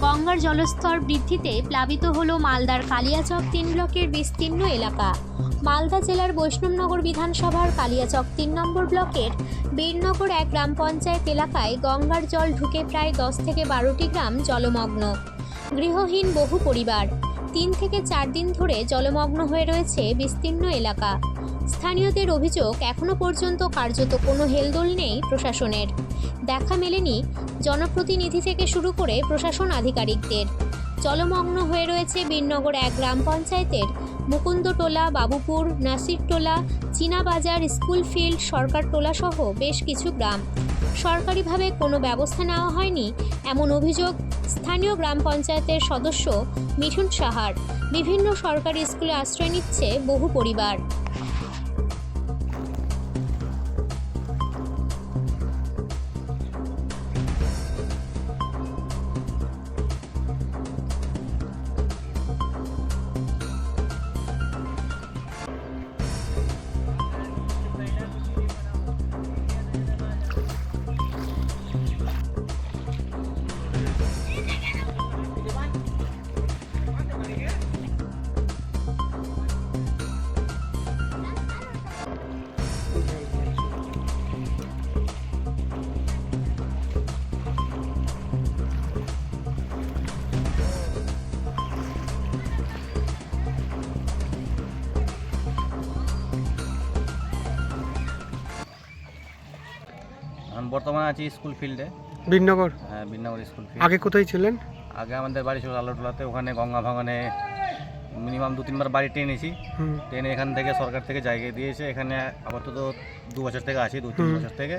গঙ্গার জলস্তর বৃদ্ধিতে প্লাবিত হল মালদার কালিয়াচক তিন ব্লকের বিস্তীর্ণ এলাকা। মালদা জেলার বৈষ্ণবনগর বিধানসভার কালিয়াচক তিন নম্বর ব্লকের বীরনগর এক গ্রাম পঞ্চায়েত এলাকায় গঙ্গার জল ঢুকে প্রায় দশ থেকে বারোটি গ্রাম জলমগ্ন। গৃহহীন বহু পরিবার। তিন থেকে চার দিন ধরে জলমগ্ন হয়ে রয়েছে বিস্তীর্ণ এলাকা। স্থানীয়দের অভিযোগ এখনও পর্যন্ত কার্যত কোনো হেলদোল নেই প্রশাসনের। দেখা মেলেনি জনপ্রতিনিধি থেকে শুরু করে প্রশাসন আধিকারিকদের। জলমগ্ন হয়ে রয়েছে বীরনগর এক গ্রাম পঞ্চায়েতের মুকুন্দটোলা, বাবুপুর, নাসিরটোলা, চীনাবাজার, স্কুল ফিল্ড, সরকারটোলা সহ বেশ কিছু গ্রাম। সরকারিভাবে কোনো ব্যবস্থা নেওয়া হয়নি, এমন অভিযোগ স্থানীয় গ্রাম পঞ্চায়েতের সদস্য মিঠুন সাহার। বিভিন্ন সরকারি স্কুলে আশ্রয় নিচ্ছে বহু পরিবার। এখন বর্তমানে আছি স্কুল ফিল্ডে। বীরনগর হ্যাঁ বিনগর স্কুল ফিল্ড। আগে কোথায় ছিলেন? আগে আমাদের বাড়ি ছিল আলোটলাতে ওখানে গঙ্গা ভাঙনে মিনিমাম দু তিনবার বাড়ি টেনেছি। ট্রেনে এখান থেকে সরকার থেকে জায়গা দিয়েছে এখানে আপাতত দু বছর থেকে আছি দু তিন বছর থেকে।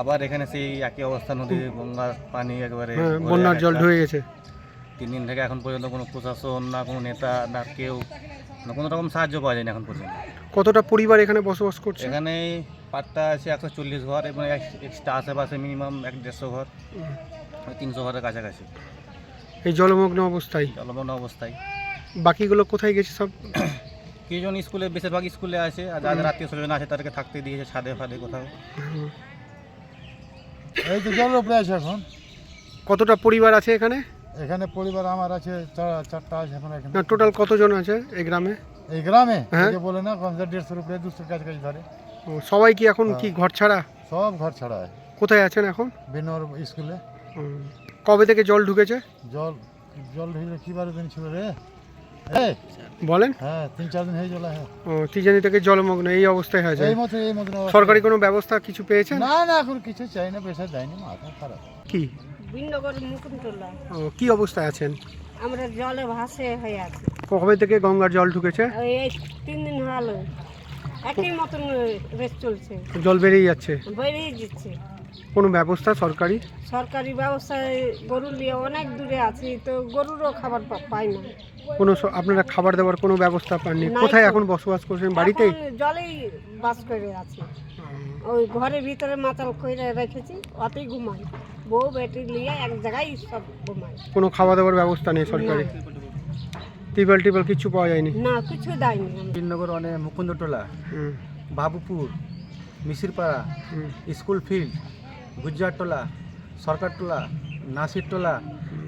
আবার এখানে সেই একই অবস্থা নদী গঙ্গার পানি একবারে হ্যাঁ, বন্যার জল। ঢুকে গেছে। তিন দিন থেকে এখন পর্যন্ত কোনো প্রশাসন না কোনো নেতা না কেউ কোনো রকম সাহায্য পাওয়া যায়নি এখন পর্যন্ত। কতটা পরিবার এখানে বসবাস করছে? এখানে পাট্টা আছে একশো চল্লিশ ঘর এবং এক্সট্রা আশেপাশে মিনিমাম এক দেড়শো ঘর তিনশো ঘরের কাছাকাছি। এই জলমগ্ন অবস্থায়? জলমগ্ন অবস্থায়। বাকিগুলো কোথায় গেছে সব? কিছুজন স্কুলে বেশিরভাগ স্কুলে আছে আর যাদের আত্মীয় স্বজন আছে তাদেরকে থাকতে দিয়েছে ছাদে ফাদে কোথাও। এই তো জলের উপরে আছে এখন। কতটা পরিবার আছে এখানে? এখানে পরিবার আমার আছে চার- চারটা আছে এখন এখানে। না টোটাল কতজন আছে এই গ্রামে? এই গ্রামে? হ্যাঁ। বলে না কমসে দেড়শো রুপয়ে দুশো কাছাকাছি ধরে। সবাই কি এখন কি ঘর ছাড়া? সব ঘর ছাড়া। কোথায় আছেন এখন? বেনোর স্কুলে। কবে থেকে জল ঢুকেছে? জল জল ঢুকলে কি বারো দিন ছিল রে? বলেন। হ্যাঁ তিন চার দিন হয়ে গেল হ্যাঁ। ও তিজানি থেকে জলমগ্ন এই অবস্থায় হয়েছে। এই মতো এই মতো। সরকারি কোনো ব্যবস্থা কিছু পেয়েছেন? না না এখন কিছু চাই না পয়সা দেয়নি মাথা খারাপ। কি? মুকুটলা ও, কি অবস্থায় আছেন? আমরা জলে ভাসে হয়ে আছি। কবে থেকে গঙ্গার জল ঢুকেছে? এই তিন দিন হলো। একই মতন রেস চলছে। জল বেরিয়ে যাচ্ছে। বেরিয়ে যাচ্ছে কোনো ব্যবস্থা সরকারি? সরকারি ব্যবস্থায় গরু নিয়ে অনেক দূরে আছি তো গরুরও খাবার পাই না। কোনো স- আপনারা খাবার দেওয়ার কোনো ব্যবস্থা পাননি? নাই কোথায় তো। এখন বসবাস করছেন? এখন জলেই বাস করে আছি। ওই ঘরের ভিতরে মাতাল করে রেখেছি অতেই ঘুমাই। বউ বেটি নিয়ে এক জায়গায় সব ঘুমাই কোনো খাওয়া দাওয়ার ব্যবস্থা নেই সরকারি? না। টিউবওয়েল টিউবওয়েল কিছু পাওয়া যায়নি। না কিছু দেয়নি। বিনগর মানে মুকুন্দটোলা হুম, বাবুপুর মিসিরপাড়া হুম, স্কুল ফিল্ড গুজরাটটোলা সরকারটোলা নাসিরটোলা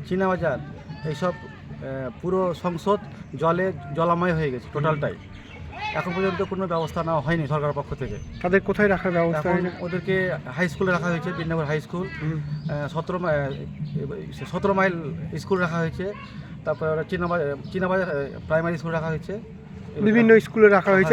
চীনাবাজার এইসব পুরো সংসদ জলে জলাময় হয়ে গেছে টোটালটাই। এখন পর্যন্ত কোনো ব্যবস্থা নেওয়া হয়নি সরকারের পক্ষ থেকে। তাদের কোথায় রাখার ব্যবস্থা ওদেরকে হাই স্কুলে রাখা হয়েছে বিনগর হাই স্কুল। সতেরো সতেরো মাইল স্কুল রাখা হয়েছে। তারপরে ওরা চীনা বাজার প্রাইমারি স্কুল রাখা হয়েছে। বিভিন্ন স্কুলে রাখা হয়েছে।